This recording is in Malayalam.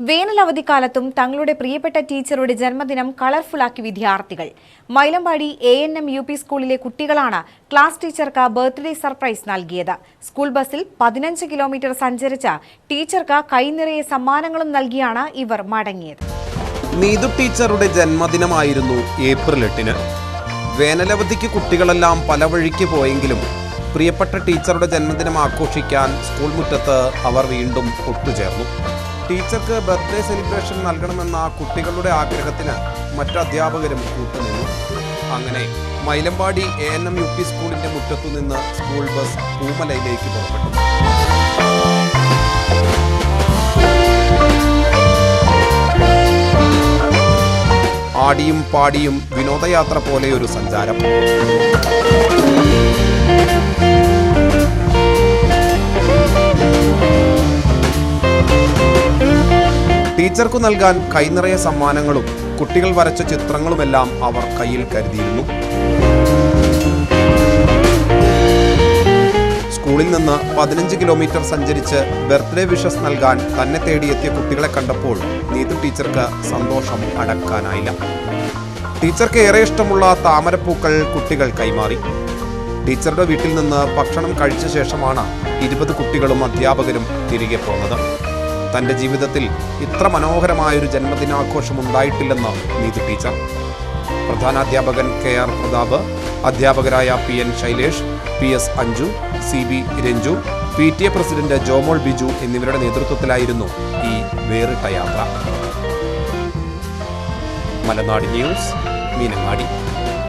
വേനലവധിക്കാലത്തും തങ്ങളുടെ പ്രിയപ്പെട്ട ടീച്ചറുടെ ജന്മദിനം കളർഫുള്ളാക്കി വിദ്യാർത്ഥികൾ. Mylampady A N M U P സ്കൂളിലെ കുട്ടികളാണ് ക്ലാസ് ടീച്ചർക്ക് ബർത്ത്ഡേ സർപ്രൈസ് നൽകിയത്. സ്കൂൾ ബസ്സിൽ പതിനഞ്ച് കിലോമീറ്റർ സഞ്ചരിച്ച ടീച്ചർക്ക് കൈനിറയെ സമ്മാനങ്ങളും നൽകിയാണ് ഇവർ മടങ്ങിയത്. നീതു ടീച്ചറുടെ ജന്മദിനമായിരുന്നു ഏപ്രിൽ എട്ടിന്. വേനലവധിക്ക് കുട്ടികളെല്ലാം പല വഴിക്ക് പോയെങ്കിലും പ്രിയപ്പെട്ട ടീച്ചറുടെ ജന്മദിനം ആഘോഷിക്കാൻ സ്കൂൾ മുറ്റത്ത് അവർ വീണ്ടും ഒത്തുചേർന്നു. ടീച്ചർക്ക് ബർത്ത്ഡേ സെലിബ്രേഷൻ നൽകണമെന്ന കുട്ടികളുടെ ആഗ്രഹത്തിന് മറ്റധ്യാപകരും കൂട്ടുനിന്നു. അങ്ങനെ Mylampady A N M U P സ്കൂളിന്റെ മുറ്റത്തു നിന്ന് സ്കൂൾ ബസ് പൂമലയിലേക്ക് പുറപ്പെട്ടു. ആടിയും പാടിയും വിനോദയാത്ര പോലെ ഒരു സഞ്ചാരം. ടീച്ചർക്കു നൽകാൻ കൈനിറയ സമ്മാനങ്ങളും കുട്ടികൾ വരച്ച ചിത്രങ്ങളുമെല്ലാം അവർ കയ്യിൽ കരുതിയിരുന്നു. സ്കൂളിൽ നിന്ന് പതിനഞ്ച് കിലോമീറ്റർ സഞ്ചരിച്ച് ബർത്ത്ഡേ വിഷസ് നൽകാൻ തന്നെ തേടിയെത്തിയ കുട്ടികളെ കണ്ടപ്പോൾ നീതു ടീച്ചർക്ക് സന്തോഷം അടക്കാനായില്ല. ടീച്ചർക്ക് ഏറെ ഇഷ്ടമുള്ള താമരപ്പൂക്കൾ കുട്ടികൾ കൈമാറി. ടീച്ചറുടെ വീട്ടിൽ നിന്ന് ഭക്ഷണം കഴിച്ച ശേഷമാണ് ഇരുപത് കുട്ടികളും അധ്യാപകരും തിരികെ പോന്നത്. തന്റെ ജീവിതത്തിൽ ഇത്ര മനോഹരമായൊരു ജന്മദിനാഘോഷം ഉണ്ടായിട്ടില്ലെന്ന് നീതു ടീച്ചർ. പ്രധാനാധ്യാപകൻ കെ ആർ പ്രതാപ് അധ്യാപകരായ P N Shailesh P S Anju C B Ranju P T A president Jomol Biju എന്നിവരുടെ നേതൃത്വത്തിലായിരുന്നു ഈ വേറിട്ട യാത്ര. മലനാട് ന്യൂസ് മീനങ്ങാടി.